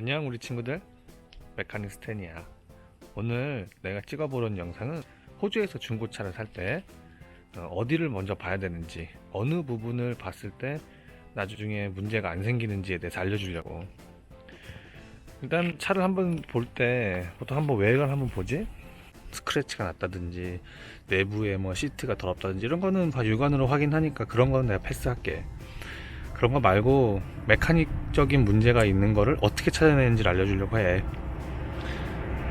안녕 우리 친구들. 메카닉 스탠이야. 오늘 내가 찍어보는 영상은 호주에서 중고차를 살 때 어디를 먼저 봐야 되는지 어느 부분을 봤을 때 나중에 문제가 안 생기는지에 대해서 알려주려고. 일단 차를 한번 볼 때 보통 한번 외관을 한번 보지? 스크래치가 났다든지 내부에 뭐 시트가 더럽다든지 이런 거는 다 육안으로 확인하니까 그런 거는 내가 패스할게 그런 거 말고 메카닉적인 문제가 있는 거를 어떻게 찾아내는지를 알려주려고 해.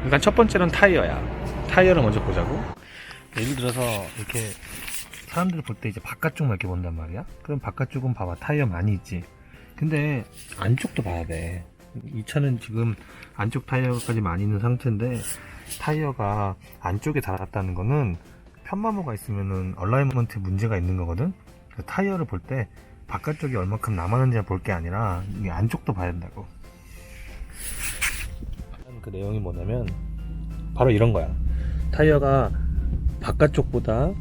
일단 첫 번째는 타이어야. 타이어를 먼저 보자고. 예를 들어서 이렇게 사람들이 볼 때 이제 바깥쪽만 이렇게 본단 말이야. 그럼 바깥쪽은 봐봐 타이어 많이 있지. 근데 안쪽도 봐야 돼. 이 차는 지금 안쪽 타이어까지 많이 있는 상태인데 타이어가 안쪽에 달았다는 거는 편마모가 있으면은 얼라이먼트에 문제가 있는 거거든. 타이어를 볼 때 바깥쪽이 얼마큼 남았는지 볼 게 아니라 이 안쪽도 봐야 된다고. 그 내용이 뭐냐면 바로 이런 거야. 타이어가 바깥쪽보다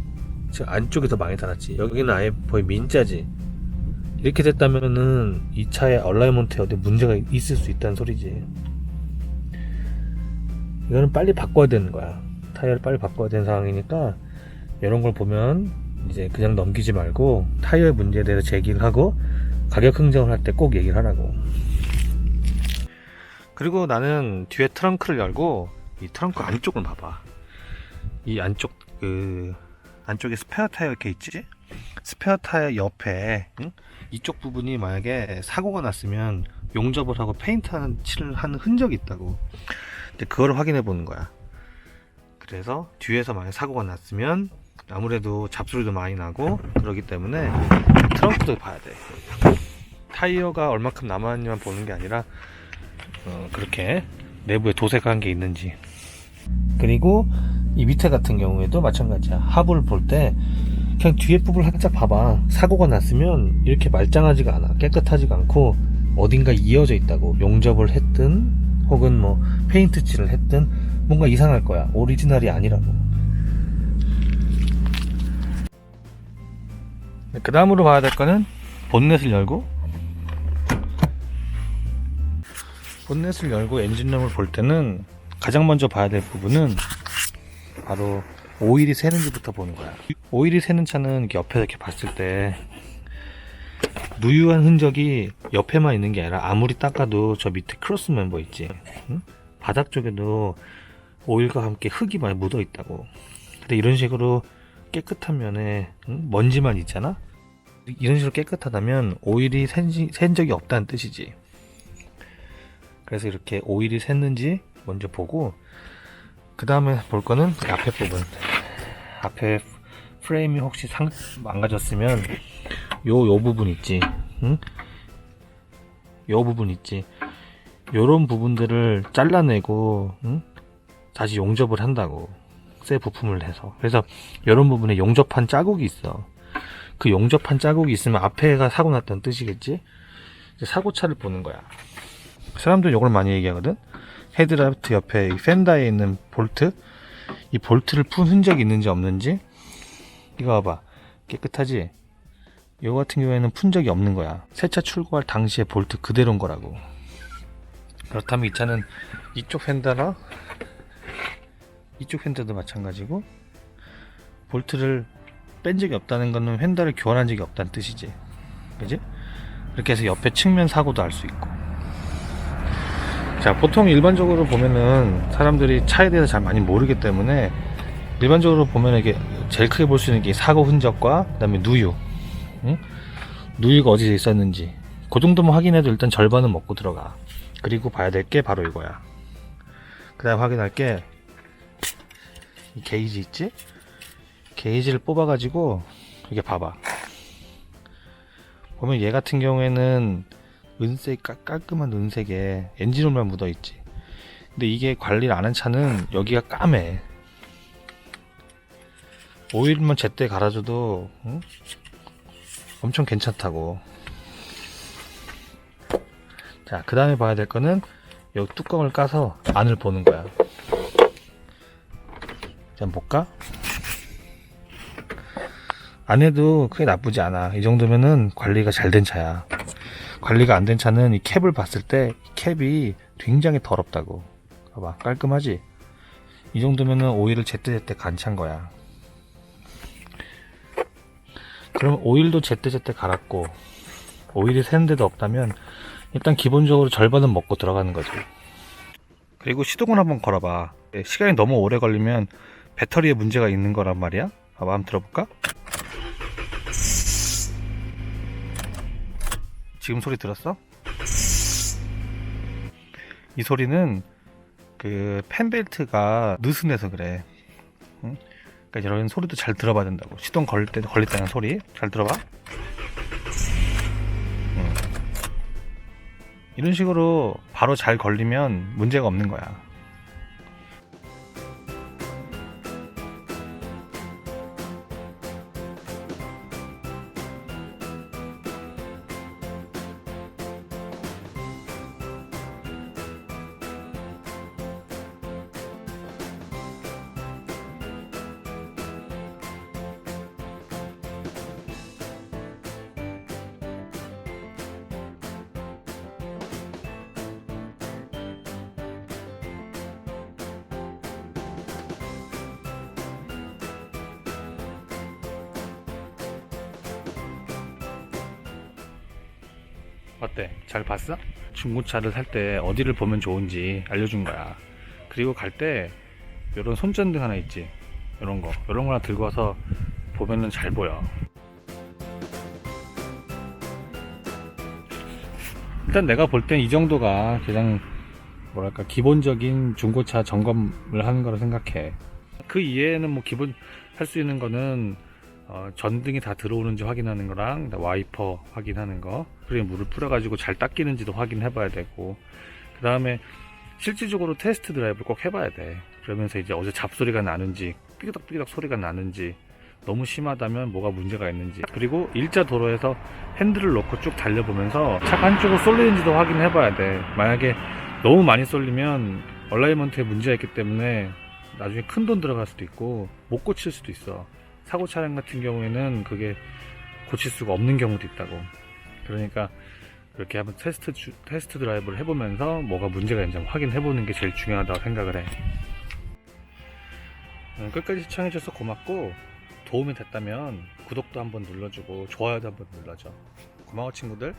지금 안쪽이 더 많이 달았지. 여기는 아예 거의 민자지. 이렇게 됐다면은 이 차의 얼라이먼트에 어디 문제가 있을 수 있다는 소리지. 이거는 빨리 바꿔야 되는 거야. 타이어를 빨리 바꿔야 되는 상황이니까 이런 걸 보면 이제 그냥 넘기지 말고 타이어의 문제에 대해서 제기를 하고 가격 흥정을 할 때 꼭 얘기를 하라고. 그리고 나는 뒤에 트렁크를 열고 이 트렁크 안쪽을 봐봐. 이 안쪽 그 안쪽에 스페어 타이어 이렇게 있지? 스페어 타이어 옆에 응? 이쪽 부분이 만약에 사고가 났으면 용접을 하고 페인트 칠을 하는 흔적이 있다고. 근데 그걸 확인해 보는 거야. 그래서 뒤에서 만약 사고가 났으면 아무래도 잡소리도 많이 나고 그러기 때문에 트렁크도 봐야 돼. 타이어가 얼마큼 남았는지만 보는 게 아니라 어, 그렇게 내부에 도색한 게 있는지. 그리고 이 밑에 같은 경우에도 마찬가지야. 하부를 볼 때 그냥 뒤에 부분을 살짝 봐봐. 사고가 났으면 이렇게 말짱하지가 않아. 깨끗하지가 않고 어딘가 이어져 있다고. 용접을 했든 혹은 뭐 페인트 칠을 했든 뭔가 이상할 거야. 오리지널이 아니라고. 그 다음으로 봐야 될 거는 본넷을 열고 본넷을 열고 엔진룸을 볼 때는 가장 먼저 봐야 될 부분은 바로 오일이 새는지부터 보는 거야. 오일이 새는 차는 이렇게 옆에서 이렇게 봤을 때 누유한 흔적이 옆에만 있는 게 아니라 아무리 닦아도 저 밑에 크로스 멤버 있지. 응? 바닥 쪽에도 오일과 함께 흙이 많이 묻어 있다고. 근데 이런 식으로 깨끗한 면에 응? 먼지만 있잖아. 이런 식으로 깨끗하다면 오일이 샌, 지- 샌 적이 없다는 뜻이지. 그래서 이렇게 오일이 샜는지 먼저 보고 그 다음에 볼 거는 이 앞에 부분. 앞에 프레임이 혹시 상, 망가졌으면 요, 요 부분 있지. 응? 요 부분 있지. 요런 부분들을 잘라내고, 응? 다시 용접을 한다고. 새 부품을 해서. 그래서 요런 부분에 용접한 자국이 있어. 그 용접한 자국이 있으면 앞에가 사고 났다는 뜻이겠지? 사고차를 보는 거야. 사람들 요걸 많이 얘기하거든? 헤드라프트 옆에 이 펜다에 있는 볼트? 이 볼트를 푼 흔적이 있는지 없는지? 이거 봐봐. 깨끗하지? 이거 같은 경우에는 푼 적이 없는 거야. 새 차 출고할 당시에 볼트 그대로인 거라고. 그렇다면 이 차는 이쪽 펜다나 이쪽 펜다도 마찬가지고 볼트를 뺀 적이 없다는 거는 펜다를 교환한 적이 없다는 뜻이지. 그지? 이렇게 해서 옆에 측면 사고도 알 수 있고. 자, 보통 일반적으로 보면은 사람들이 차에 대해서 잘 많이 모르기 때문에 일반적으로 보면 이게 제일 크게 볼 수 있는 게 사고 흔적과 그 다음에 누유, 응? 누유가 어디에 있었는지 그 정도만 확인해도 일단 절반은 먹고 들어가. 그리고 봐야 될 게 바로 이거야. 그 다음 확인할 게이 게이지 있지? 게이지를 뽑아가지고 이게 봐봐. 보면 얘 같은 경우에는 은색 깔- 깔끔한 은색에 엔진오일만 묻어 있지. 근데 이게 관리를 안 한 차는 여기가 까매. 오일만 제때 갈아줘도 응? 엄청 괜찮다고. 자, 그 다음에 봐야 될 거는 이 뚜껑을 까서 안을 보는 거야. 자, 볼까? 안에도 크게 나쁘지 않아. 이 정도면은 관리가 잘 된 차야. 관리가 안 된 차는 이 캡을 봤을 때이 캡이 굉장히 더럽다고. 봐봐, 깔끔하지? 이 정도면은 오일을 제때제때 간찬 거야. 그럼 오일도 제때제때 갈았고 오일이 새는 데도 없다면 일단 기본적으로 절반은 먹고 들어가는 거지. 그리고 시동을 한번 걸어봐. 네, 시간이 너무 오래 걸리면 배터리에 문제가 있는 거란 말이야. 봐봐, 한번 들어볼까? 지금 소리 들었어? 이 소리는 그 펜벨트가 느슨해서 그래. 응? 그러니까 이런 소리도 잘 들어봐야 된다고. 시동 걸릴 때 걸릴 때는 소리 잘 들어봐. 응. 이런 식으로 바로 잘 걸리면 문제가 없는 거야. 어때? 잘 봤어? 중고차를 살 때 어디를 보면 좋은지 알려준 거야. 그리고 갈 때 이런 손전등 하나 있지. 이런 거, 이런 거 하나 들고 와서 보면은 잘 보여. 일단 내가 볼 땐 이 정도가 가장 뭐랄까 기본적인 중고차 점검을 하는 거라 생각해. 그 이외에는 뭐 기본 할 수 있는 거는 어, 전등이 다 들어오는지 확인하는 거랑 와이퍼 확인하는 거 그리고 물을 뿌려가지고 잘 닦이는지도 확인해 봐야 되고 그 다음에 실질적으로 테스트 드라이브를 꼭 해봐야 돼. 그러면서 이제 어제 잡소리가 나는지 삐그덕삐그덕 소리가 나는지 너무 심하다면 뭐가 문제가 있는지 그리고 일자 도로에서 핸들을 놓고 쭉 달려보면서 차가 한쪽으로 쏠리는지도 확인해 봐야 돼. 만약에 너무 많이 쏠리면 얼라이먼트에 문제가 있기 때문에 나중에 큰 돈 들어갈 수도 있고 못 고칠 수도 있어 사고 차량 같은 경우에는 그게 고칠 수가 없는 경우도 있다고. 그러니까 이렇게 한번 테스트 주- 테스트 드라이브를 해보면서 뭐가 문제가 있는지 확인해보는 게 제일 중요하다고 생각을 해. 음, 끝까지 시청해줘서 고맙고 도움이 됐다면 구독도 한번 눌러주고 좋아요도 한번 눌러줘. 고마워 친구들.